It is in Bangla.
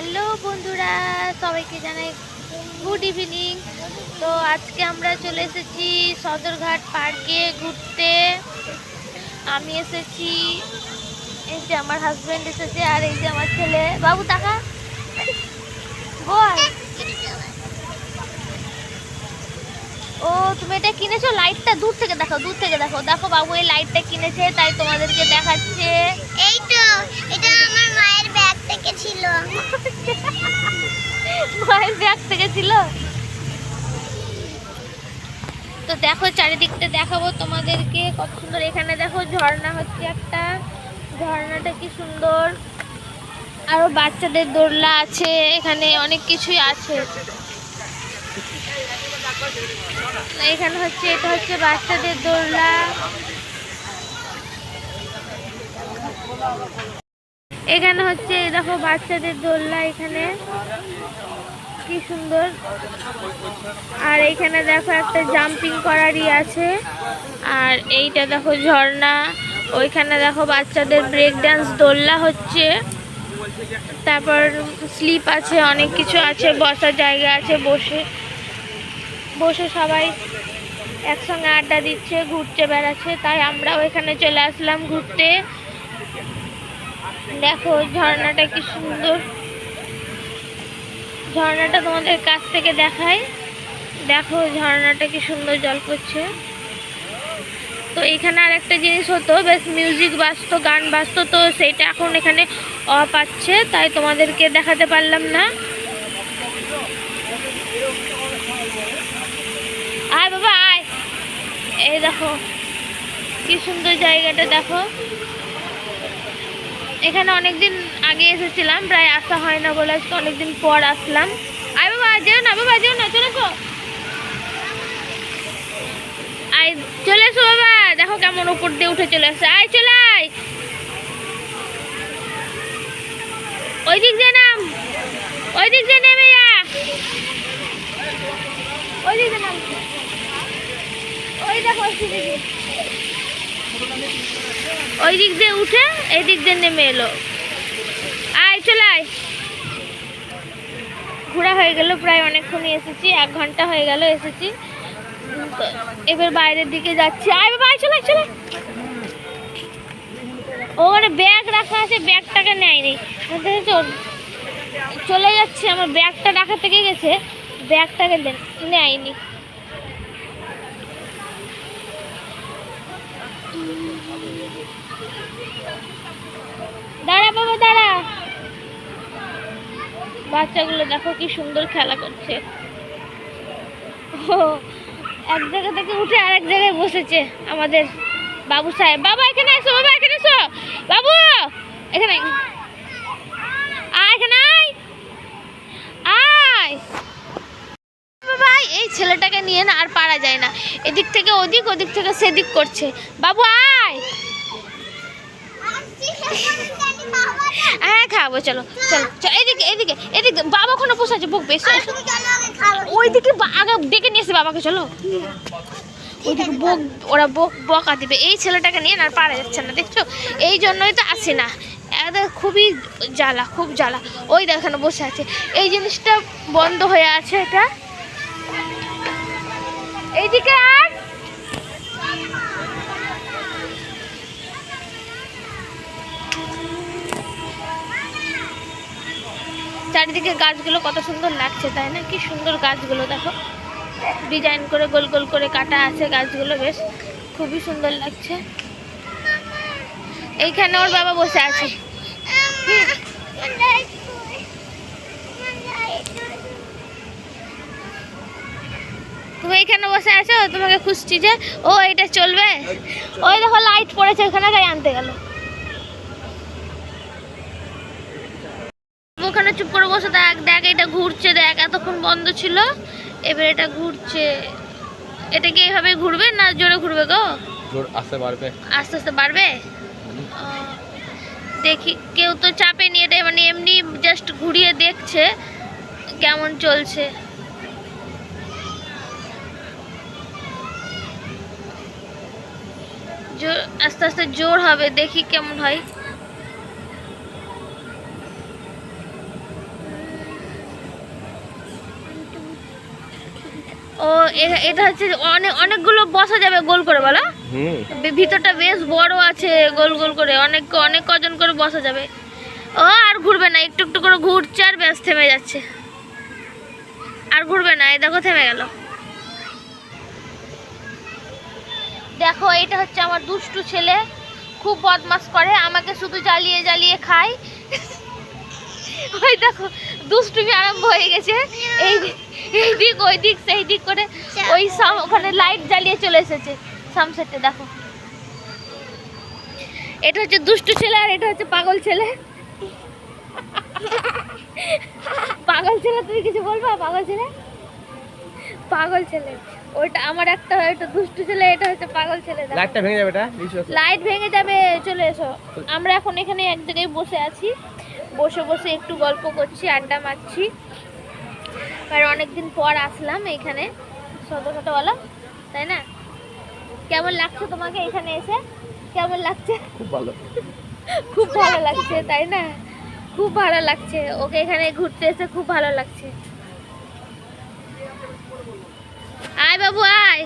হ্যালো বন্ধুরা, সবাইকে জানাই গুড ইভিনিং। তো আজকে আমরা চলে এসেছি সদরঘাট পার্কে ঘুরতে। আমি এসেছি, এই যে আমার হাজব্যান্ড এসেছে আর এই যে আমার ছেলে। বাবু টাকা বল। ও, তুমি এটা কিনেছো? লাইটটা দূর থেকে দেখো, দূর থেকে দেখো। দেখো বাবু, এই লাইটটা কিনেছে, তাই তোমাদেরকে দেখাচ্ছে। এই তো, এটা আমার ব্যাগ থেকে ছিল। মায়ের ব্যাগ থেকে ছিল? তো দেখো চারিদিকটা দেখাবো তোমাদেরকে। কত সুন্দর। এখানে দেখো, ঝর্ণা হচ্ছে একটা। ঝর্ণাটা কি সুন্দর। আরও বাচ্চাদের দোলনা আছে। এখানে অনেক কিছুই আছে। এখানে হচ্ছে, এটা হচ্ছে বাচ্চাদের দোলনা। এখানে হচ্ছে দেখো বাচ্চাদের দোলনা এখানে। কি সুন্দর। আর এখানে দেখো একটা জাম্পিং করারই আছে। আর এইটা দেখো ঝর্ণা। ওইখানে দেখো বাচ্চাদের ব্রেক ডান্স দোলনা হচ্ছে। তারপর স্লিপ আছে, অনেক কিছু আছে, বসার জায়গা আছে, বসে বসে সবাই একসঙ্গে আড্ডা দিচ্ছে, ঘুরতে বেড়াচ্ছে। তাই আমরাও এখানে চলে আসলাম ঘুরতে। দেখো, ঝর্ণাটা কি সুন্দর। ঝর্ণাটা তোমাদের কাছ থেকে দেখায় দেখো, ঝর্ণাটা কি সুন্দর জল পড়ছে। তো এখানে আর একটা জিনিস হতো, বেশ মিউজিক বাজতো, গান বাজতো, তো সেইটা এখন এখানে অফ আছে, তাই তোমাদেরকে দেখাতে পারলাম না। আয় বাবা, আয়। এই দেখো, কি সুন্দর জায়গাটা, দেখো। এখানে অনেকদিন আগে এসেছিলাম, প্রায় আসা হয় না বলে আজকে অনেকদিন পর আসলাম। আয় বাবা, যেও না বাবা, যেও না, চলে আয়, চলে এসো বাবা, দেখো কেমন উপর দিয়ে উঠে চলে আসছে। আয়, চলে আয়। ওই দিক দিয়ে নাম ওই দিক দিয়ে নেমে যা ওই দিক দিয়ে নাম। ওই দেখো ওই দিক দিয়ে উঠে এই দিক দিয়ে নেমে এলো। আয়, চলে আয়। ঘোরা হয়ে গেল, প্রায় অনেকক্ষণই এসেছি, এক ঘণ্টা হয়ে গেল এসেছি। এবার বাইরের দিকে যাচ্ছি। আয় বাবা, আয়, চলে চলে ওখানে ব্যাগ রাখা আছে, ব্যাগটাকে নেয়নি। চলে যাচ্ছে, আমার ব্যাগটা রাখা থেকে গেছে, ব্যাগটাকে নেয়নি। দাঁড়া বাবা, দাঁড়া। বাচ্চাগুলো দেখো কি সুন্দর খেলা করছে। ও এক জায়গা থেকে উঠে আরেক জায়গায় বসেছে আমাদের বাবু সাহেব। বাবা, এখানে এসো, বাবা, এখানে এসো। বাবু, এখানে আয় এখানে আয়। আয়। ছেলেটাকে নিয়ে না আর পারা যায় না। এদিক থেকে ওদিক ওদিক থেকে সেদিক করছে। বাবু, আয়! হ্যাঁ খাব, চলো চলো চলো, এদিকে এদিকে এদিকে, বাবা ওখানে বসে আছে, বকবে ওইদিকে আগে ডেকে নিয়ে এসে বাবাকে, চলো। ওইদিকে বক, ওরা বক, বকা দিবে। এই ছেলেটাকে নিয়ে না আর পারা যাচ্ছে না, দেখছ? এই জন্যই তো আসে না। এদের খুবই জ্বালা, খুব জ্বালা। ওই দেখানো, বসে আছে। এই জিনিসটা বন্ধ হয়ে আছে এটা। এইদিকে আর চারিদিকে গাছগুলো কত সুন্দর লাগছে, তাই না? কি সুন্দর গাছগুলো, দেখো। ডিজাইন করে গোল গোল করে কাটা আছে গাছগুলো, বেশ। খুবই সুন্দর লাগছে। এইখানে ওর বাবা বসে আছে। তুমি এইখানে বসে আছো তোমাকে খুঁজছি যে ও এটা চলবে? ওই দেখো লাইট পড়েছে ওখানে তাই আনতে গেল। ওখানে চুপ করে বসে দেখ দেখ এটা ঘুরছে দেখ এতক্ষণ বন্ধ ছিল এবার এটা ঘুরছে। এটা কি এইভাবে ঘুরবে না জোরে ঘুরবে গো? জোর আসতে পারবে আস্তে আস্তে বাড়বে? দেখি কেউ তো চাপে নিয়ে এটা মানে এমনি জাস্ট ঘুরিয়ে দেখছে কেমন চলছে। আস্তে আস্তে জোর হবে দেখি কেমন হয়। ও এটা হচ্ছে অনেক অনেকগুলো বসা যাবে গোল করে বলা। ভিতরটা বেশ বড় আছে গোল গোল করে অনেক অনেক কজন করে বসা যাবে। ও আর ঘুরবে না একটু একটু করে ঘুরছে আর ব্যাস থেমে যাচ্ছে। আর ঘুরবে না এই দেখো থেমে গেল। দেখো, এটা হচ্ছে আমার দুষ্টু ছেলে। খুব বদমাস করে, আমাকে শুধু জ্বালিয়ে জ্বালিয়ে খায়। ওই দেখো, দুষ্টুমি আরম্ভ হয়ে গেছে। এই এই দিক, ওই দিক, সেই দিক করে ওই ওখানে লাইট জ্বালিয়ে চলে এসেছে। সামসেটে দেখো। এটা হচ্ছে দুষ্টু ছেলে আর এটা হচ্ছে পাগল ছেলে। পাগল ছেলে, তুমি কিছু বলবা? পাগল ছেলে? পাগল ছেলে। ওইটা আমার একটা একটা দুষ্টু ছেলে এটা হচ্ছে পাগল ছেলে। লাইটটা ভেঙে যাবে এটা? লাইট ভেঙে যাবে চলে এসো। আমরা এখন এখানে এক জায়গায় বসে আছি। বসে বসে একটু গল্প করছি আড্ডা মারছি। আর অনেকদিন পর আসলাম এখানে ছোটো ছোটো বলো তাই না? কেমন লাগছে তোমাকে এখানে এসে? কেমন লাগছে? খুব ভালো। খুব ভালো লাগছে তাই না? খুব ভালো লাগছে। ওকে এখানে ঘুরতে এসে খুব ভালো লাগছে। আয় বাবু আয়।